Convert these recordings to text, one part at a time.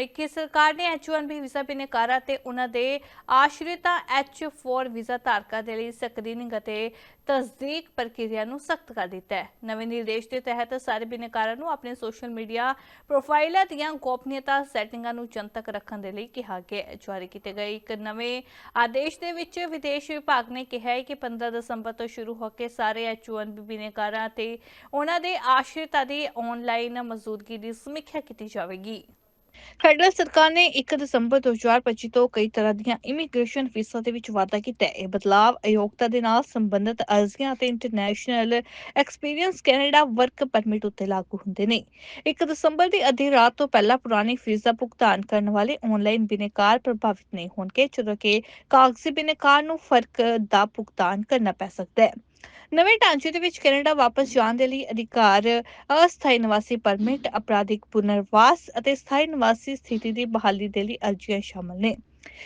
ਅਮਰੀਕੀ ਸਰਕਾਰ ਨੇ H1B ਵੀਜ਼ਾ ਬਿਨੇਕਾਰਾਂ ਤੇ ਉਹਨਾਂ ਦੇ ਆਸ਼ਰਿਤਾ H4 ਵੀਜ਼ਾ ਧਾਰਕਾਂ ਦੇ ਲਈ ਸਕਰੀਨਿੰਗ ਅਤੇ ਤਸਦੀਕ ਪ੍ਰਕਿਰਿਆ ਨੂੰ ਸਖਤ ਕਰ ਦਿੱਤਾ ਹੈ। ਨਵੇਂ ਨਿਰਦੇਸ਼ ਦੇ ਤਹਿਤ ਸਾਰੇ ਬਿਨੇਕਾਰਾਂ ਨੂੰ ਆਪਣੇ ਸੋਸ਼ਲ ਮੀਡੀਆ ਪ੍ਰੋਫਾਈਲਾਂ ਦੀਆਂ ਗੋਪਨੀਯਤਾ ਸੈਟਿੰਗਾਂ ਨੂੰ ਜਨਤਕ ਰੱਖਣ ਦੇ ਲਈ ਕਿਹਾ ਗਿਆ ਹੈ। ਜਾਰੀ ਕੀਤੇ ਗਏ ਇੱਕ ਨਵੇਂ ਆਦੇਸ਼ ਦੇ ਵਿੱਚ ਵਿਦੇਸ਼ ਵਿਭਾਗ ਨੇ ਕਿਹਾ ਹੈ ਕਿ 15 ਦਸੰਬਰ ਤੋਂ ਸ਼ੁਰੂ ਹੋ ਕੇ ਸਾਰੇ H1B ਬਿਨੇਕਾਰਾਂ ਤੇ ਉਹਨਾਂ ਦੇ ਆਸ਼ਰਿਤਾਂ ਦੀ ਆਨਲਾਈਨ ਮੌਜੂਦਗੀ ਦੀ ਸਮੀਖਿਆ ਕੀਤੀ ਜਾਵੇਗੀ। ਫੈਡਰਲ ਸਰਕਾਰ ਨੇ 1 ਦਸੰਬਰ 2025 ਤੋਂ ਕਈ ਤਰ੍ਹਾਂ ਦੀਆਂ ਇਮੀਗ੍ਰੇਸ਼ਨ ਫੀਸਾਂ ਦੇ ਵਿੱਚ ਵਾਧਾ ਕੀਤਾ ਹੈ। ਇਹ ਬਦਲਾਅ ਅਯੋਗਤਾ ਦੇ ਨਾਲ ਸੰਬੰਧਿਤ ਅਰਜ਼ੀਆਂ ਅਤੇ international experience Canada work permit ਉੱਤੇ ਲਾਗੂ ਹੁੰਦੇ ਨੇ। 1 ਦਸੰਬਰ ਦੀ ਅੱਧੀ ਰਾਤ ਤੋਂ ਪਹਿਲਾਂ ਪੁਰਾਣੀ ਫੀਸ ਦਾ ਭੁਗਤਾਨ ਕਰਨ ਵਾਲੇ ਆਨਲਾਈਨ ਬਿਨੇਕਾਰ ਪ੍ਰਭਾਵਿਤ ਨਹੀਂ ਹੋਣਗੇ, ਜਦੋਂ ਕਿ ਕਾਗਜ਼ੀ ਬਿਨੇਕਾਰ ਨੂੰ ਫ਼ਰਕ ਦਾ ਭੁਗਤਾਨ ਕਰਨਾ ਪੈ ਸਕਦਾ ਹੈ। ਨਵੇਂ ਢਾਂਚੇ ਦੇ ਵਿੱਚ ਕੈਨੇਡਾ ਵਾਪਸ ਜਾਣ ਦੇ ਲਈ ਅਧਿਕਾਰ, ਅਸਥਾਈ ਨਿਵਾਸੀ ਪਰਮਿਟ, ਅਪਰਾਧਿਕ ਪੁਨਰਵਾਸ ਅਤੇ ਸਥਾਈ ਨਿਵਾਸੀ ਸਥਿਤੀ ਦੀ ਬਹਾਲੀ ਦੇ ਲਈ ਅਰਜ਼ੀਆਂ ਸ਼ਾਮਲ ਨੇ।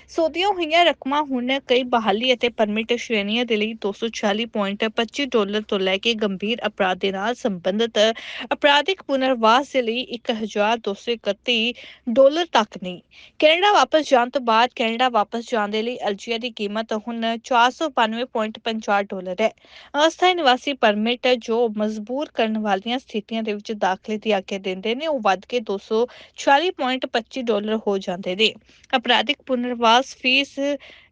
ਸੋਧੀਆਂ ਹੋਈਆਂ ਰਕਮਾਂ ਹੁਣ ਕਈ ਬਹਾਲੀ ਅਤੇ ਪਰਮਿਟ ਸ਼੍ਰੇਣੀਆਂ ਦੇ ਲਈ 240.25 ਡਾਲਰ ਤੋਂ ਲੈ ਕੇ ਗੰਭੀਰ ਅਪਰਾਧ ਦੇ ਨਾਲ ਸੰਬੰਧਿਤ ਅਪਰਾਧਿਕ ਪੁਨਰਵਾਸ ਦੇ ਲਈ 1231 ਡਾਲਰ ਤੱਕ ਨਹੀਂ। ਕੈਨੇਡਾ ਵਾਪਸ ਜਾਣ ਤੋਂ ਬਾਅਦ ਕੈਨੇਡਾ ਵਾਪਸ ਜਾਣ ਦੇ ਲਈ ਅਰਜ਼ੀਆਂ ਦੀ ਕੀਮਤ ਹੁਣ 492.50 ਡਾਲਰ ਹੈ। ਅਸਥਾਈ ਨਿਵਾਸੀ ਪਰਮਿਟ ਜੋ ਮਜਬੂਰ ਕਰਨ ਵਾਲੀਆਂ ਸਥਿਤੀਆਂ ਦੇ ਵਿੱਚ ਦਾਖਲੇ ਦੀ ਆਗਿਆ ਦਿੰਦੇ ਨੇ, ਉਹ ਵੱਧ ਕੇ 240.25 ਡਾਲਰ ਹੋ ਜਾਂਦੇ ਨੇ। ਅਪਰਾਧਿਕ ਪੁਨਰਵਾਸ ਫੀਸ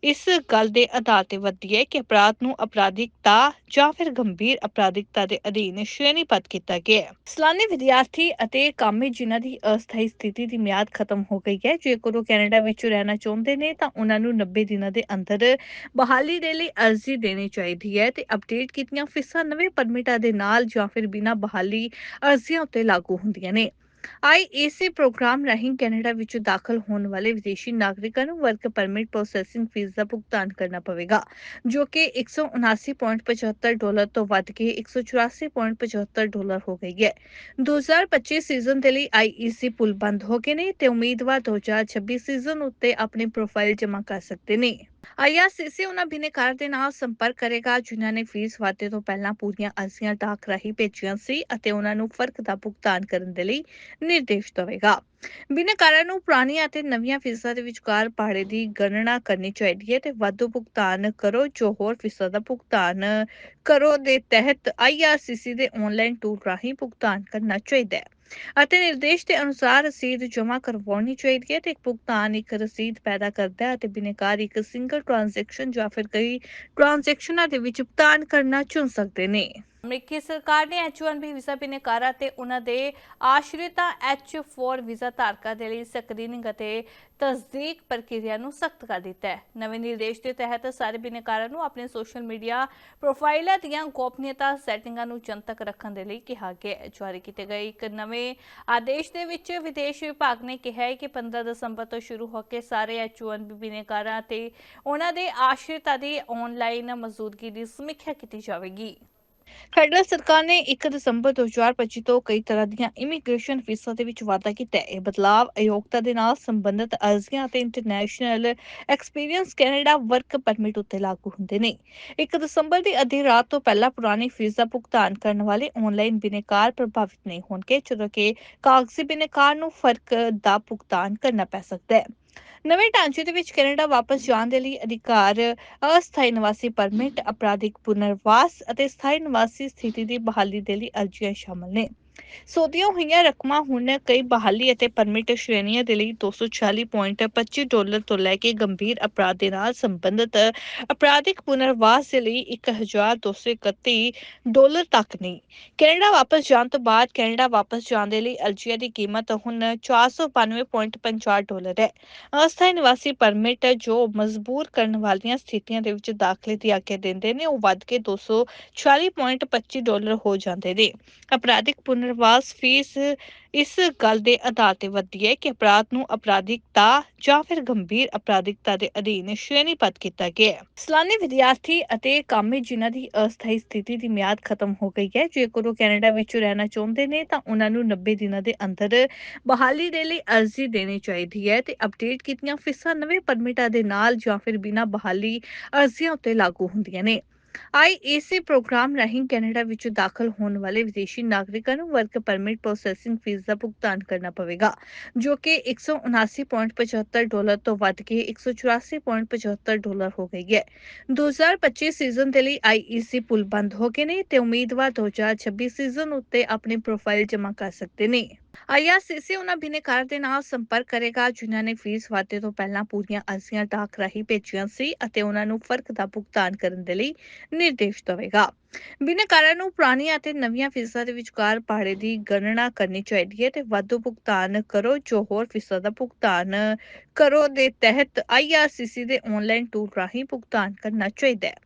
ਇਸ ਗੱਲ ਦੇ ਆਧਾਰ ਤੇ ਵੱਧਦੀ ਹੈ ਕਿ ਅਪਰਾਧ ਨੂੰ ਅਪਰਾਧਿਕਤਾ ਜਾਂ ਫਿਰ ਗੰਭੀਰ ਅਪਰਾਧਿਕਤਾ ਦੇ ਅਧੀਨ ਸ਼੍ਰੇਣੀਬੱਧ ਕੀਤਾ ਗਿਆ ਹੈ। ਸਲਾਨੀ ਵਿਦਿਆਰਥੀ ਅਤੇ ਕਾਮੇ ਜਿਨ੍ਹਾਂ ਦੀ ਅਸਥਾਈ ਸਥਿਤੀ ਦੀ ਮਿਆਦ ਖਤਮ ਹੋ ਗਈ ਹੈ, ਜੇਕਰ ਉਹ ਕੈਨੇਡਾ ਵਿੱਚ ਰਹਿਣਾ ਚਾਹੁੰਦੇ ਨੇ, ਤਾਂ ਉਹਨਾਂ ਨੂੰ 90 ਦਿਨਾਂ ਦੇ ਅੰਦਰ ਬਹਾਲੀ ਦੇ ਲਈ ਅਰਜ਼ੀ ਦੇਣੀ ਚਾਹੀਦੀ ਹੈ ਤੇ ਅਪਡੇਟ ਕੀਤੀਆਂ ਫੀਸਾਂ ਨਵੇਂ ਪਰਮਿਟਾਂ ਦੇ ਨਾਲ ਜਾਂ ਫਿਰ ਬਿਨਾਂ ਬਹਾਲੀ ਅਰਜ਼ੀਆਂ ਉੱਤੇ ਲਾਗੂ ਹੁੰਦੀਆਂ ਨੇ। ਆਈਏਸੀ ਪ੍ਰੋਗਰਾਮ ਰਾਹੀਂ ਕੈਨੇਡਾ ਵਿੱਚ ਦਾਖਲ ਹੋਣ ਵਾਲੇ ਵਿਦੇਸ਼ੀ ਨਾਗਰਿਕਾਂ ਨੂੰ ਵਰਕ ਪਰਮਿਟ ਪ੍ਰੋਸੈਸਿੰਗ ਫੀਸ ਦਾ ਭੁਗਤਾਨ ਕਰਨਾ ਪਵੇਗਾ, ਜੋ ਕਿ 179.75 ਡਾਲਰ ਤੋਂ ਵੱਧ ਕੇ 184.75 ਡਾਲਰ ਹੋ ਗਈ ਹੈ। 2025 ਸੀਜ਼ਨ ਦੇ ਲਈ ਆਈਈਸੀ ਪੁਲ ਬੰਦ ਹੋ ਗਏ ਨੇ ਤੇ ਉਮੀਦਵਾਰ 2026 ਸੀਜ਼ਨ ਉੱਤੇ ਆਪਣੀ ਪ੍ਰੋਫਾਈਲ ਜਮ੍ਹਾਂ ਕਰ ਸਕਦੇ ਨੇ। ਆਈਆਰਸੀਸੀ ਉਹਨਾਂ ਬਿਨੇਕਾਰ ਦੇ ਨਾਲ ਸੰਪਰਕ ਕਰੇਗਾ, ਜਿਨ੍ਹਾਂ ਨੇ ਫੀਸ ਵਾਧੇ ਤੋਂ ਪਹਿਲਾਂ ਪੂਰੀਆਂ ਅਰਜ਼ੀਆਂ ਡਾਕ ਰਾਹੀਂ ਭੇਜੀਆਂ ਸੀ ਅਤੇ ਉਹਨਾਂ ਨੂੰ ਫ਼ਰਕ ਦਾ ਭੁਗਤਾਨ ਕਰਨ ਦੇ ਲਈ ਨਿਰਦੇਸ਼ ਦੇਵੇਗਾ। ਬਿਨੇਕਾਰਾਂ ਨੂੰ ਪੁਰਾਣੀਆਂ ਅਤੇ ਨਵੀਆਂ ਫੀਸਾਂ ਦੇ ਵਿਚਕਾਰ ਭਾੜੇ ਦੀ ਗਣਨਾ ਕਰਨੀ ਚਾਹੀਦੀ ਹੈ ਤੇ ਵਾਧੂ ਭੁਗਤਾਨ ਕਰੋ, ਜੋ ਹੋਰ ਫੀਸਾਂ ਦਾ ਭੁਗਤਾਨ ਕਰੋ ਦੇ ਤਹਿਤ ਆਈਆਰਸੀਸੀ ਦੇ ਆਨਲਾਈਨ ਟੂਲ ਰਾਹੀਂ ਭੁਗਤਾਨ ਕਰਨਾ ਚਾਹੀਦਾ ਹੈ। ਅਤੇ ਨਿਰਦੇਸ਼ ਦੇ ਅਨੁਸਾਰ ਰਸੀਦ ਜਮ੍ਹਾਂ ਕਰਵਾਉਣੀ ਚਾਹੀਦੀ ਹੈ ਤੇ ਇੱਕ ਭੁਗਤਾਨ ਇੱਕ ਰਸੀਦ ਪੈਦਾ ਕਰਦਾ ਹੈ ਅਤੇ ਬਿਨੇਕਾਰ ਇੱਕ ਸਿੰਗਲ ਟ੍ਰਾਂਜੈਕਸ਼ਨ ਜਾਂ ਫਿਰ ਕਈ ਟ੍ਰਾਂਜੈਕਸ਼ਨਾਂ ਦੇ ਵਿੱਚ ਭੁਗਤਾਨ ਕਰਨਾ ਚੁਣ ਸਕਦੇ ਨੇ। ਅਮਰੀਕੀ ਸਰਕਾਰ ਨੇ H1B ਵੀਜ਼ਾ ਬਿਨੇਕਾਰਾਂ ਤੇ ਉਹਨਾਂ ਦੇ ਆਸ਼ਰਿਤਾ H4 ਵੀਜ਼ਾ ਧਾਰਕਾਂ ਦੇ ਲਈ ਸਕਰੀਨਿੰਗ ਅਤੇ ਤਸਦੀਕ ਪ੍ਰਕਿਰਿਆ ਨੂੰ ਸਖਤ ਕਰ ਦਿੱਤਾ ਹੈ। ਨਵੇਂ ਨਿਰਦੇਸ਼ ਦੇ ਤਹਿਤ ਸਾਰੇ ਬਿਨੇਕਾਰਾਂ ਨੂੰ ਆਪਣੇ ਸੋਸ਼ਲ ਮੀਡੀਆ ਪ੍ਰੋਫਾਈਲਾਂ ਦੀਆਂ ਗੋਪਨੀਯਤਾ ਸੈਟਿੰਗਾਂ ਨੂੰ ਜਨਤਕ ਰੱਖਣ ਦੇ ਲਈ ਕਿਹਾ ਗਿਆ ਹੈ। ਜਾਰੀ ਕੀਤੇ ਗਏ ਇੱਕ ਨਵੇਂ ਆਦੇਸ਼ ਦੇ ਵਿੱਚ ਵਿਦੇਸ਼ ਵਿਭਾਗ ਨੇ ਕਿਹਾ ਹੈ ਕਿ 15 ਦਸੰਬਰ ਤੋਂ ਸ਼ੁਰੂ ਹੋ ਕੇ ਸਾਰੇ H1B ਬਿਨੇਕਾਰਾਂ ਤੇ ਉਹਨਾਂ ਦੇ ਆਸ਼ਰਿਤਾਂ ਦੀ ਆਨਲਾਈਨ ਮੌਜੂਦਗੀ ਦੀ ਸਮੀਖਿਆ ਕੀਤੀ ਜਾਵੇਗੀ। ਫੈਡਰਲ ਸਰਕਾਰ ਨੇ 1 ਦਸੰਬਰ 2025 ਤੋਂ ਕਈ ਤਰ੍ਹਾਂ ਦੀਆਂ ਇਮੀਗ੍ਰੇਸ਼ਨ ਫੀਸਾਂ ਦੇ ਵਿੱਚ ਵਾਧਾ ਕੀਤਾ ਹੈ। ਇਹ ਬਦਲਾਅ ਅਯੋਗਤਾ ਦੇ ਨਾਲ ਸੰਬੰਧਿਤ ਅਰਜ਼ੀਆਂ ਅਤੇ international experience Canada work permit ਉੱਤੇ ਲਾਗੂ ਹੁੰਦੇ ਨੇ। 1 ਦਸੰਬਰ ਦੀ ਅੱਧੀ ਰਾਤ ਤੋਂ ਪਹਿਲਾਂ ਪੁਰਾਣੀ ਫੀਸ ਦਾ ਭੁਗਤਾਨ ਕਰਨ ਵਾਲੇ ਆਨਲਾਈਨ ਬਿਨੇਕਾਰ ਪ੍ਰਭਾਵਿਤ ਨਹੀਂ ਹੋਣਗੇ, ਜਦੋਂ ਕਿ ਕਾਗਜ਼ੀ ਬਿਨੇਕਾਰ ਨੂੰ ਫ਼ਰਕ ਦਾ ਭੁਗਤਾਨ ਕਰਨਾ ਪੈ ਸਕਦਾ ਹੈ। ਨਵੇਂ ਢਾਂਚੇ ਦੇ ਵਿੱਚ ਕੈਨੇਡਾ ਵਾਪਸ ਜਾਣ ਦੇ ਲਈ ਅਧਿਕਾਰ, ਅਸਥਾਈ ਨਿਵਾਸੀ ਪਰਮਿਟ, ਅਪਰਾਧਿਕ ਪੁਨਰਵਾਸ ਅਤੇ ਸਥਾਈ ਨਿਵਾਸੀ ਸਥਿਤੀ ਦੀ ਬਹਾਲੀ ਦੇ ਲਈ ਅਰਜ਼ੀਆਂ ਸ਼ਾਮਲ ਨੇ। ਸੋਧੀਆਂ ਹੋਈਆਂ ਰਕਮਾਂ ਹੁਣ ਕਈ ਬਹਾਲੀ ਅਤੇ ਪਰਮਿਟ ਸ਼੍ਰੇਣੀਆਂ ਦੇ ਲਈ 240.25 ਡਾਲਰ ਤੋਂ ਲੈ ਕੇ ਗੰਭੀਰ ਅਪਰਾਧ ਦੇ ਨਾਲ ਸੰਬੰਧਿਤ ਅਪਰਾਧਿਕ ਪੁਨਰਵਾਸ ਦੇ ਲਈ 1231 ਡਾਲਰ ਤੱਕ ਨਹੀਂ। ਕੈਨੇਡਾ ਵਾਪਸ ਜਾਣ ਤੋਂ ਬਾਅਦ ਕੈਨੇਡਾ ਵਾਪਸ ਜਾਣ ਦੇ ਲਈ ਅਰਜ਼ੀਆਂ ਦੀ ਕੀਮਤ ਹੁਣ 492.50 ਡਾਲਰ ਹੈ। ਅਸਥਾਈ ਨਿਵਾਸੀ ਪਰਮਿਟ ਜੋ ਮਜਬੂਰ ਕਰਨ ਵਾਲੀਆਂ ਸਥਿਤੀਆਂ ਦੇ ਵਿੱਚ ਦਾਖਲੇ ਦੀ ਆਗਿਆ ਦਿੰਦੇ ਨੇ, ਉਹ ਵੱਧ ਕੇ 240.25 ਡਾਲਰ ਹੋ ਜਾਂਦੇ ਨੇ। ਅਪਰਾਧਿਕ ਪੁਨਰਵਾਸ ਫੀਸ ਇਸ ਗੱਲ ਦੇ ਆਧਾਰ ਤੇ ਵੱਧਦੀ ਹੈ ਕਿ ਅਪਰਾਧ ਨੂੰ ਅਪਰਾਧਿਕਤਾ ਜਾਂ ਫਿਰ ਗੰਭੀਰ ਅਪਰਾਧਿਕਤਾ ਦੇ ਅਧੀਨ ਸ਼੍ਰੇਣੀਬੱਧ ਕੀਤਾ ਗਿਆ ਹੈ। ਸਲਾਨੀ ਵਿਦਿਆਰਥੀ ਅਤੇ ਕਾਮੇ ਜਿਨ੍ਹਾਂ ਦੀ ਅਸਥਾਈ ਸਥਿਤੀ ਦੀ ਮਿਆਦ ਖਤਮ ਹੋ ਗਈ ਹੈ, ਜੇਕਰ ਉਹ ਕੈਨੇਡਾ ਵਿੱਚ ਰਹਿਣਾ ਚਾਹੁੰਦੇ ਨੇ, ਤਾਂ ਉਹਨਾਂ ਨੂੰ 90 ਦਿਨਾਂ ਦੇ ਅੰਦਰ ਬਹਾਲੀ ਦੇ ਲਈ ਅਰਜ਼ੀ ਦੇਣੀ ਚਾਹੀਦੀ ਹੈ ਤੇ ਅਪਡੇਟ ਕੀਤੀਆਂ ਫੀਸਾਂ ਨਵੇਂ ਪਰਮਿਟਾਂ ਦੇ ਨਾਲ ਜਾਂ ਫਿਰ ਬਿਨਾਂ ਬਹਾਲੀ ਅਰਜ਼ੀਆਂ ਉੱਤੇ ਲਾਗੂ ਹੁੰਦੀਆਂ ਨੇ। ਆਈਏਸੀ ਪ੍ਰੋਗਰਾਮ ਰਾਹੀਂ ਕੈਨੇਡਾ ਵਿੱਚ ਦਾਖਲ ਹੋਣ ਵਾਲੇ ਵਿਦੇਸ਼ੀ ਨਾਗਰਿਕਾਂ ਨੂੰ ਵਰਕ ਪਰਮਿਟ ਪ੍ਰੋਸੈਸਿੰਗ ਫੀਸ ਦਾ ਭੁਗਤਾਨ ਕਰਨਾ ਪਵੇਗਾ, ਜੋ ਕਿ 179.75 ਡਾਲਰ ਤੋਂ ਵੱਧ ਕੇ 184.75 ਡਾਲਰ ਹੋ ਗਈ ਹੈ। 2025 ਸੀਜ਼ਨ ਦੇ ਲਈ ਆਈਈਸੀ ਪੁਲ ਬੰਦ ਹੋ ਗਏ ਨੇ ਤੇ ਉਮੀਦਵਾਰ 2026 ਸੀਜ਼ਨ ਉੱਤੇ ਆਪਣੀ ਪ੍ਰੋਫਾਈਲ ਜਮ੍ਹਾਂ ਕਰ ਸਕਦੇ ਨੇ। ਆਈਆਰਸੀਸੀ ਉਹਨਾਂ ਬਿਨੇਕਾਰ ਦੇ ਨਾਲ ਸੰਪਰਕ ਕਰੇਗਾ ਜਿਨ੍ਹਾਂ ਨੇ ਫੀਸ ਵਾਧੇ ਤੋਂ ਪਹਿਲਾਂ ਪੂਰੀਆਂ ਅਰਜ਼ੀਆਂ ਡਾਕ ਰਾਹੀਂ ਭੇਜੀਆਂ ਸੀ ਅਤੇ ਉਹਨਾਂ ਨੂੰ ਫ਼ਰਕ ਦਾ ਭੁਗਤਾਨ ਕਰਨ ਦੇ ਲਈ ਨਿਰਦੇਸ਼ ਦੇਵੇਗਾ ਬਿਨੇਕਾਰਾਂ ਨੂੰ ਪੁਰਾਣੀਆਂ ਅਤੇ ਨਵੀਆਂ ਫੀਸਾਂ ਦੇ ਵਿਚਕਾਰ ਭਾੜੇ ਦੀ ਗਣਨਾ ਕਰਨੀ ਚਾਹੀਦੀ ਹੈ ਤੇ ਵਾਧੂ ਭੁਗਤਾਨ ਕਰੋ, ਜੋ ਹੋਰ ਫੀਸਾਂ ਦਾ ਭੁਗਤਾਨ ਕਰੋ ਦੇ ਤਹਿਤ ਆਈਆਰਸੀਸੀ ਦੇ ਆਨਲਾਈਨ ਟੂਲ ਰਾਹੀਂ ਭੁਗਤਾਨ ਕਰਨਾ ਚਾਹੀਦਾ ਹੈ।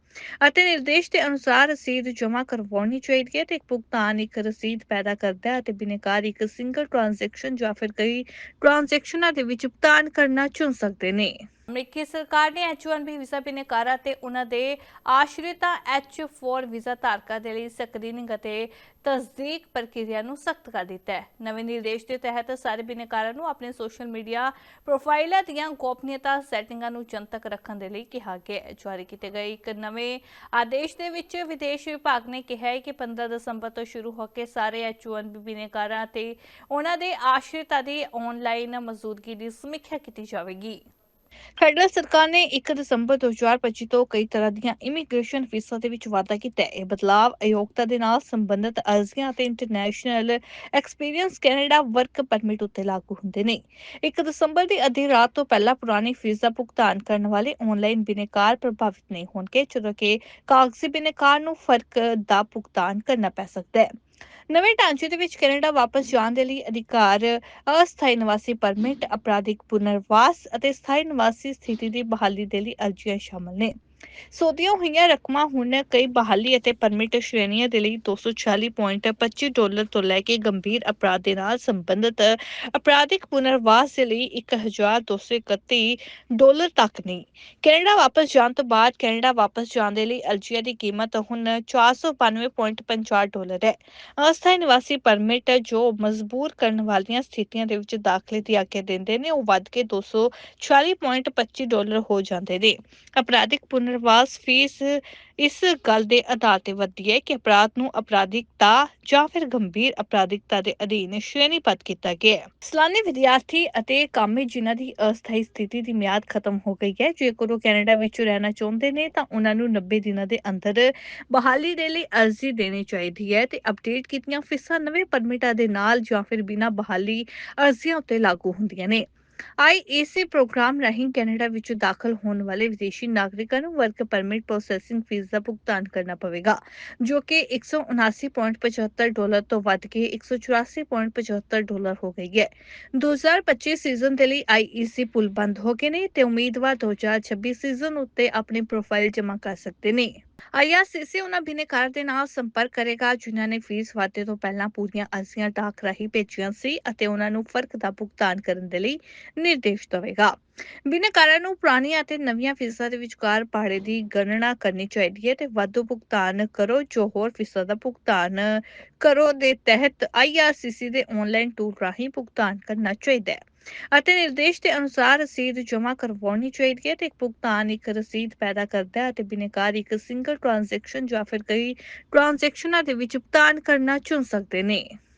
ਅਤੇ ਨਿਰਦੇਸ਼ ਦੇ ਅਨੁਸਾਰ ਰਸੀਦ ਜਮ੍ਹਾਂ ਕਰਵਾਉਣੀ ਚਾਹੀਦੀ ਹੈ ਤੇ ਇੱਕ ਭੁਗਤਾਨ ਇੱਕ ਰਸੀਦ ਪੈਦਾ ਕਰਦਾ ਹੈ ਅਤੇ ਬਿਨੈਕਾਰ ਇੱਕ ਸਿੰਗਲ ਟ੍ਰਾਂਜੈਕਸ਼ਨ ਜਾਂ ਫਿਰ ਕਈ ਟ੍ਰਾਂਜੈਕਸ਼ਨਾਂ ਦੇ ਵਿੱਚ ਭੁਗਤਾਨ ਕਰਨਾ ਚੁਣ ਸਕਦੇ ਨੇ। ਅਮਰੀਕੀ ਸਰਕਾਰ ਨੇ H1B ਵੀਜ਼ਾ ਬਿਨੇਕਾਰਾਂ ਤੇ ਉਹਨਾਂ ਦੇ ਆਸ਼ਰਿਤਾ H4 ਵੀਜ਼ਾ ਧਾਰਕਾਂ ਦੇ ਲਈ ਸਕਰੀਨਿੰਗ ਅਤੇ ਤਸਦੀਕ ਪ੍ਰਕਿਰਿਆ ਨੂੰ ਸਖਤ ਕਰ ਦਿੱਤਾ ਹੈ। ਨਵੇਂ ਨਿਰਦੇਸ਼ ਦੇ ਤਹਿਤ ਸਾਰੇ ਬਿਨੇਕਾਰਾਂ ਨੂੰ ਆਪਣੇ ਸੋਸ਼ਲ ਮੀਡੀਆ ਪ੍ਰੋਫਾਈਲਾਂ ਦੀਆਂ ਗੋਪਨੀਯਤਾ ਸੈਟਿੰਗਾਂ ਨੂੰ ਜਨਤਕ ਰੱਖਣ ਦੇ ਲਈ ਕਿਹਾ ਗਿਆ ਹੈ। ਜਾਰੀ ਕੀਤੇ ਗਏ ਇੱਕ ਨਵੇਂ ਆਦੇਸ਼ ਦੇ ਵਿੱਚ ਵਿਦੇਸ਼ ਵਿਭਾਗ ਨੇ ਕਿਹਾ ਹੈ ਕਿ 15 ਦਸੰਬਰ ਤੋਂ ਸ਼ੁਰੂ ਹੋ ਕੇ ਸਾਰੇ H1B ਬਿਨੇਕਾਰਾਂ ਤੇ ਉਹਨਾਂ ਦੇ ਆਸ਼ਰਿਤਾਂ ਦੀ ਆਨਲਾਈਨ ਮੌਜੂਦਗੀ ਦੀ ਸਮੀਖਿਆ ਕੀਤੀ ਜਾਵੇਗੀ। ਫੈਡਰਲ ਸਰਕਾਰ ਨੇ 1 ਦਸੰਬਰ 2025 ਤੋਂ ਕਈ ਤਰ੍ਹਾਂ ਦੀਆਂ ਇਮੀਗ੍ਰੇਸ਼ਨ ਫੀਸਾਂ ਦੇ ਵਿੱਚ ਵਾਧਾ ਕੀਤਾ ਹੈ। ਇਹ ਬਦਲਾਅ ਅਯੋਗਤਾ ਦੇ ਨਾਲ ਸੰਬੰਧਿਤ ਅਰਜ਼ੀਆਂ ਅਤੇ international experience Canada work permit ਉੱਤੇ ਲਾਗੂ ਹੁੰਦੇ ਨੇ। 1 ਦਸੰਬਰ ਦੀ ਅੱਧੀ ਰਾਤ ਤੋਂ ਪਹਿਲਾਂ ਪੁਰਾਣੀ ਫੀਸ ਦਾ ਭੁਗਤਾਨ ਕਰਨ ਵਾਲੇ ਆਨਲਾਈਨ ਬਿਨੇਕਾਰ ਪ੍ਰਭਾਵਿਤ ਨਹੀਂ ਹੋਣਗੇ, ਜਦੋਂ ਕਿ ਕਾਗਜ਼ੀ ਬਿਨੇਕਾਰ ਨੂੰ ਫ਼ਰਕ ਦਾ ਭੁਗਤਾਨ ਕਰਨਾ ਪੈ ਸਕਦਾ ਹੈ। ਨਵੇਂ ਢਾਂਚੇ ਦੇ ਵਿੱਚ ਕੈਨੇਡਾ ਵਾਪਸ ਜਾਣ ਦੇ ਲਈ ਅਧਿਕਾਰ, ਅਸਥਾਈ ਨਿਵਾਸੀ ਪਰਮਿਟ, ਅਪਰਾਧਿਕ ਪੁਨਰਵਾਸ ਅਤੇ ਸਥਾਈ ਨਿਵਾਸੀ ਸਥਿਤੀ ਦੀ ਬਹਾਲੀ ਦੇ ਲਈ ਅਰਜ਼ੀਆਂ ਸ਼ਾਮਲ ਨੇ। ਸੋਧੀਆਂ ਹੋਈਆਂ ਰਕਮਾਂ ਹੁਣ ਕਈ ਬਹਾਲੀ ਅਤੇ ਪਰਮਿਟ ਸ਼੍ਰੇਣੀਆਂ ਦੇ ਲਈ 240.25 ਡਾਲਰ ਤੋਂ ਲੈ ਕੇ ਗੰਭੀਰ ਅਪਰਾਧ ਦੇ ਨਾਲ ਸੰਬੰਧਿਤ ਅਪਰਾਧਿਕ ਪੁਨਰਵਾਸ ਦੇ ਲਈ 1231 ਡਾਲਰ ਤੱਕ ਨਹੀਂ। ਕੈਨੇਡਾ ਵਾਪਸ ਜਾਣ ਤੋਂ ਬਾਅਦ ਕੈਨੇਡਾ ਵਾਪਸ ਜਾਣ ਦੇ ਲਈ ਅਰਜ਼ੀਆਂ ਦੀ ਕੀਮਤ ਹੁਣ 492.50 ਡਾਲਰ ਹੈ। ਅਸਥਾਈ ਨਿਵਾਸੀ ਪਰਮਿਟ ਜੋ ਮਜਬੂਰ ਕਰਨ ਵਾਲੀਆਂ ਸਥਿਤੀਆਂ ਦੇ ਵਿੱਚ ਦਾਖਲੇ ਦੀ ਆਗਿਆ ਦਿੰਦੇ ਨੇ, ਉਹ ਵੱਧ ਕੇ 240.25 ਡਾਲਰ ਹੋ ਜਾਂਦੇ ਨੇ। ਅਪਰਾਧਿਕ ਪੁਨਰਵਾਸ ਫੀਸ ਇਸ ਗੱਲ ਦੇ ਆਧਾਰ ਤੇ ਵੱਧਦੀ ਹੈ ਕਿ ਅਪਰਾਧ ਨੂੰ ਅਪਰਾਧਿਕਤਾ ਜਾਂ ਫਿਰ ਗੰਭੀਰ ਅਪਰਾਧਿਕਤਾ ਦੇ ਅਧੀਨ ਸ਼੍ਰੇਣੀਬੱਧ ਕੀਤਾ ਗਿਆ ਹੈ। ਸਲਾਨੀ ਵਿਦਿਆਰਥੀ ਅਤੇ ਕਾਮੇ ਜਿਨ੍ਹਾਂ ਦੀ ਅਸਥਾਈ ਸਥਿਤੀ ਦੀ ਮਿਆਦ ਖਤਮ ਹੋ ਗਈ ਹੈ ਜੇਕਰ ਉਹ ਕੈਨੇਡਾ ਵਿੱਚ ਰਹਿਣਾ ਚਾਹੁੰਦੇ ਨੇ ਤਾਂ ਉਹਨਾਂ ਨੂੰ 90 ਦਿਨਾਂ ਦੇ ਅੰਦਰ ਬਹਾਲੀ ਦੇ ਲਈ ਅਰਜ਼ੀ ਦੇਣੀ ਚਾਹੀਦੀ ਹੈ ਤੇ ਅਪਡੇਟ ਕੀਤੀਆਂ ਫੀਸਾਂ ਨਵੇਂ ਪਰਮਿਟਾਂ ਦੇ ਨਾਲ ਜਾਂ ਫਿਰ ਬਿਨਾਂ ਬਹਾਲੀ ਅਰਜ਼ੀਆਂ ਉੱਤੇ ਲਾਗੂ ਹੁੰਦੀਆਂ ਨੇ। ਆਈਏਸੀ ਪ੍ਰੋਗਰਾਮ ਰਾਹੀਂ ਕੈਨੇਡਾ ਵਿੱਚ ਦਾਖਲ ਹੋਣ ਵਾਲੇ ਵਿਦੇਸ਼ੀ ਨਾਗਰਿਕਾਂ ਨੂੰ ਵਰਕ ਪਰਮਿਟ ਪ੍ਰੋਸੈਸਿੰਗ ਫੀਸ ਦਾ ਭੁਗਤਾਨ ਕਰਨਾ ਪਵੇਗਾ, ਜੋ ਕਿ 179.75 ਡਾਲਰ ਤੋਂ ਵੱਧ ਕੇ 184.75 ਡਾਲਰ ਹੋ ਗਈ ਹੈ। 2025 ਸੀਜ਼ਨ ਦੇ ਲਈ ਆਈਈਸੀ ਪੁਲ ਬੰਦ ਹੋ ਗਏ ਨੇ ਤੇ ਉਮੀਦਵਾਰ 2026 ਸੀਜ਼ਨ ਉੱਤੇ ਆਪਣੀ ਪ੍ਰੋਫਾਈਲ ਜਮ੍ਹਾਂ ਕਰ ਸਕਦੇ ਨੇ। ਆਈਆਰਸੀਸੀ ਉਹਨਾਂ ਬਿਨੇਕਾਰ ਦੇ ਨਾਲ ਸੰਪਰਕ ਕਰੇਗਾ ਜਿਨ੍ਹਾਂ ਨੇ ਫੀਸ ਵਾਧੇ ਤੋਂ ਪਹਿਲਾਂ ਪੂਰੀਆਂ ਅਰਜ਼ੀਆਂ ਡਾਕ ਰਾਹੀਂ ਭੇਜੀਆਂ ਸੀ ਅਤੇ ਉਹਨਾਂ ਨੂੰ ਫ਼ਰਕ ਦਾ ਭੁਗਤਾਨ ਕਰਨ ਦੇ ਲਈ ਨਿਰਦੇਸ਼ ਦੇਵੇਗਾ ਬਿਨੇਕਾਰਾਂ ਨੂੰ ਪੁਰਾਣੀਆਂ ਅਤੇ ਨਵੀਆਂ ਫੀਸਾਂ ਦੇ ਵਿਚਕਾਰ ਭਾੜੇ ਦੀ ਗਣਨਾ ਕਰਨੀ ਚਾਹੀਦੀ ਹੈ ਤੇ ਵਾਧੂ ਭੁਗਤਾਨ ਕਰੋ ਜੋ ਹੋਰ ਫੀਸਾਂ ਦਾ ਭੁਗਤਾਨ ਕਰੋ ਦੇ ਤਹਿਤ ਆਈਆਰਸੀਸੀ ਦੇ ਆਨਲਾਈਨ ਟੂਲ ਰਾਹੀਂ ਭੁਗਤਾਨ ਕਰਨਾ ਚਾਹੀਦਾ ਹੈ ਅਤੇ ਨਿਰਦੇਸ਼ ਦੇ ਅਨੁਸਾਰ ਰਸੀਦ ਜਮ੍ਹਾਂ ਕਰਵਾਉਣੀ ਚਾਹੀਦੀ ਹੈ ਤੇ ਇੱਕ ਭੁਗਤਾਨ ਇੱਕ ਰਸੀਦ ਪੈਦਾ ਕਰਦਾ ਹੈ ਅਤੇ ਬਿਨੇਕਾਰ ਇੱਕ ਸਿੰਗਲ ਟ੍ਰਾਂਜੈਕਸ਼ਨ ਜਾਂ ਫਿਰ ਕਈ ਟ੍ਰਾਂਜੈਕਸ਼ਨਾਂ ਦੇ ਵਿੱਚ ਭੁਗਤਾਨ ਕਰਨਾ ਚੁਣ ਸਕਦੇ ਨੇ।